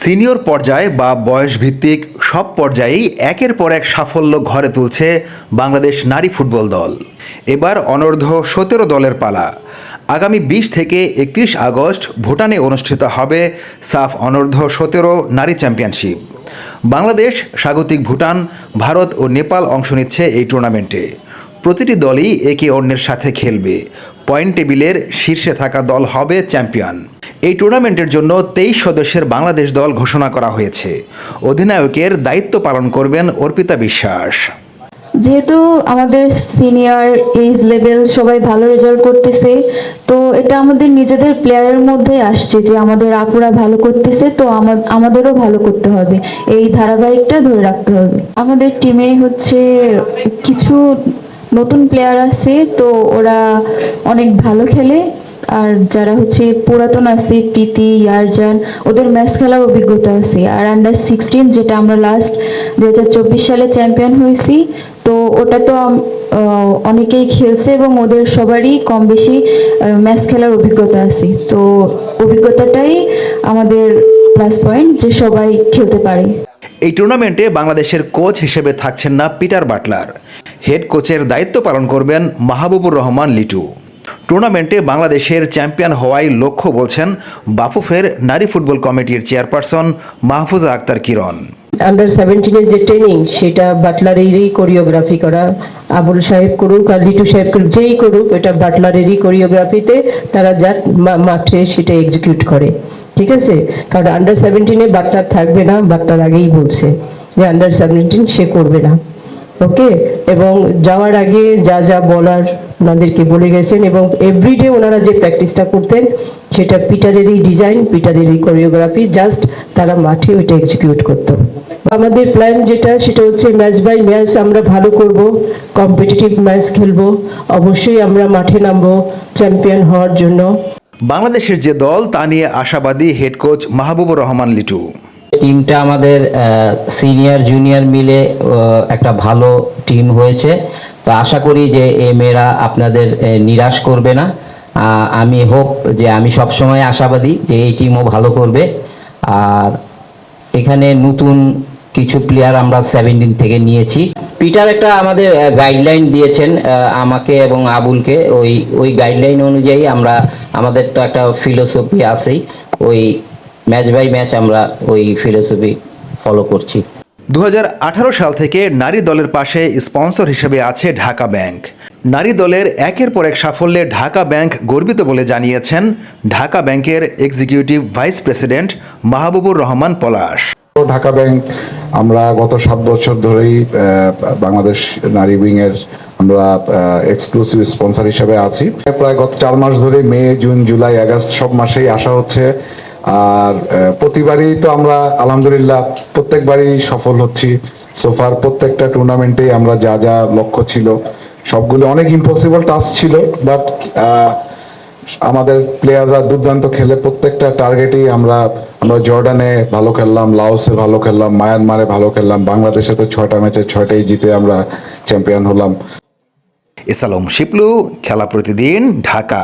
Senior পর্যায়ে বা বয়স ভিত্তিক সব পর্যায়েই একের পর এক সাফল্য ঘরে তুলছে বাংলাদেশ নারী ফুটবল দল। এবার অনর্ধ্ব সতেরো দলের পালা। আগামী বিশ থেকে একত্রিশ আগস্ট ভুটানে অনুষ্ঠিত হবে সাফ অনর্ধ্ব সতেরো নারী চ্যাম্পিয়নশিপ। বাংলাদেশ স্বাগতিক ভুটান, ভারত ও নেপাল অংশ নিচ্ছে এই টুর্নামেন্টে। প্রতিটি দলই একে অন্যের সাথে খেলবে। পয়েন্ট টেবিলের শীর্ষে থাকা দল হবে চ্যাম্পিয়ন। এই টুর্নামেন্টের জন্য তেইশ সদস্যের বাংলাদেশ দল ঘোষণা করা হয়েছে। অধিনায়কের দায়িত্ব পালন করবেন অর্পিতা বিশ্বাস। যেহেতু আমাদের সিনিয়র এইজ লেভেল সবাই ভালো রেজাল্ট করতেছে, তো এটা আমাদের নিজেদের প্লেয়ারের মধ্যে আসছে যে আমাদের আপুরা ভালো করতেছে, তো আমাদেরও ভালো করতে হবে। এই ধারাবাহিকটা ধরে রাখতে হবে। আমাদের টিমে হচ্ছে কিছু নতুন প্লেয়ার আছে, তো ওরা অনেক ভালো খেলে। আর যারা হচ্ছে পুরাতন আছে, প্রীতি, ইয়ারজান, ওদের ম্যাচ খেলার অভিজ্ঞতা আছে। আর আন্ডার সিক্সটিন যেটা আমরা লাস্ট দু হাজার চব্বিশ সালে চ্যাম্পিয়ন হয়েছি, তো ওটা তো অনেকেই খেলছে এবং ওদের সবারই কম বেশি ম্যাচ খেলার অভিজ্ঞতা আছে। তো অভিজ্ঞতাটাই আমাদের প্লাস পয়েন্ট যে সবাই খেলতে পারে। এই টুর্নামেন্টে বাংলাদেশের কোচ হিসেবে থাকছেন না পিটার বাটলার। হেড কোচের দায়িত্ব পালন করবেন মাহবুবুর রহমান লিটু। টুর্নামেন্টে বাংলাদেশের চ্যাম্পিয়ন হওয়াই লক্ষ্য বলছেন বাফুফের নারী ফুটবল কমিটির চেয়ারপারসন মাহফুজা আক্তার কিরণ। আন্ডার সেভেন্টিনের যে ট্রেনিং সেটা বাটলারেরই কোরিওগ্রাফি করা। আবুল সাহেব করুক আর লিটু সাহেব করুক, যেই করুক, এটা বাটলারেরই কোরিওগ্রাফিতে তারা যা মাঠে সেটা এক্সিকিউট করে। ঠিক আছে? কারণ আন্ডার সেভেন্টিনে বাটলার থাকবে না বাটলার আগেই বলছে যে আন্ডার সেভেন্টিন সে করবে না। ওকে? এবং যাওয়ার আগে যা যা বলার ওনাদেরকে বলে গেছেন এবং এভরিডে ওনারা যে প্র্যাকটিসটা করতেন, সেটা পিটারেরই ডিজাইন পিটারেরই কোরিওগ্রাফি জাস্ট তারা মাঠে ওইটা এক্সিকিউট করতো। আমাদের প্ল্যান যেটা, সেটা হচ্ছে ম্যাচ বাই ম্যাচ আমরা ভালো করব কম্পিটিটিভ ম্যাচ খেলব, অবশ্যই আমরা মাঠে নামবো চ্যাম্পিয়ন হওয়ার জন্য। বাংলাদেশের যে দল, তা নিয়ে আশাবাদী হেড কোচ মাহবুবুর রহমান লিটু। টিমটা আমাদের সিনিয়র জুনিয়র মিলে একটা ভালো টিম হয়েছে। তো আশা করি যে এই মেয়েরা আপনাদের নিরাশ করবে না। আমি হোপ যে আমি সবসময় আশাবাদী যে এই টিমও ভালো করবে। আর এখানে নতুন কিছু প্লেয়ার আমরা সেভেন্টিন থেকে নিয়েছি। পিটার একটা আমাদের গাইডলাইন দিয়েছেন আমাকে এবং আবুলকে। ওই ওই গাইডলাইন অনুযায়ী আমরা, আমাদের তো একটা ফিলোসফি আছেই। ওই ম্যাচ বাই ম্যাচ আমরা ওই ফিলোসফি ফলো করছি। দুহাজার আঠারো সাল থেকে নারী দলের পাশে স্পন্সর হিসেবে আছে ঢাকা ব্যাংক। নারী দলের একের পর এক সাফল্যে ঢাকা ব্যাংক গর্বিত বলে জানিয়েছেন ঢাকা ব্যাংকের executive vice president Mahbubur Rahman Palash. Dhaka bank আমরা গত সাত বছর ধরেই আহ, বাংলাদেশ নারী উইং এর আমরা এক্সক্লুসিভ স্পন্সর হিসেবে আছি। প্রায় গত চার মাস ধরে মে জুন জুলাই আগস্ট সব মাসেই আসা হচ্ছে। আর প্রতিবারই তো আমরা, আলহামদুলিল্লাহ, প্রত্যেকবারই সফল হচ্ছি। সোফার প্রত্যেকটা টুর্নামেন্টেই আমরা যা যা লক্ষ্য ছিল, সবগুলো অনেক ইম্পসিবল টাস্ক ছিল বাট আমাদের প্লেয়াররা দুর্দান্ত খেলে, প্রত্যেকটা টার্গেটেই আমরা আমরা জর্ডানে ভালো খেললাম, লাওসে ভালো খেললাম, মায়ানমারে ভালো খেললাম, বাংলাদেশে তো ছয়টা ম্যাচে ছয়টাই জিতে আমরা চ্যাম্পিয়ন হলাম। ইসালম শিপলু, খেলা প্রতিদিন ঢাকা।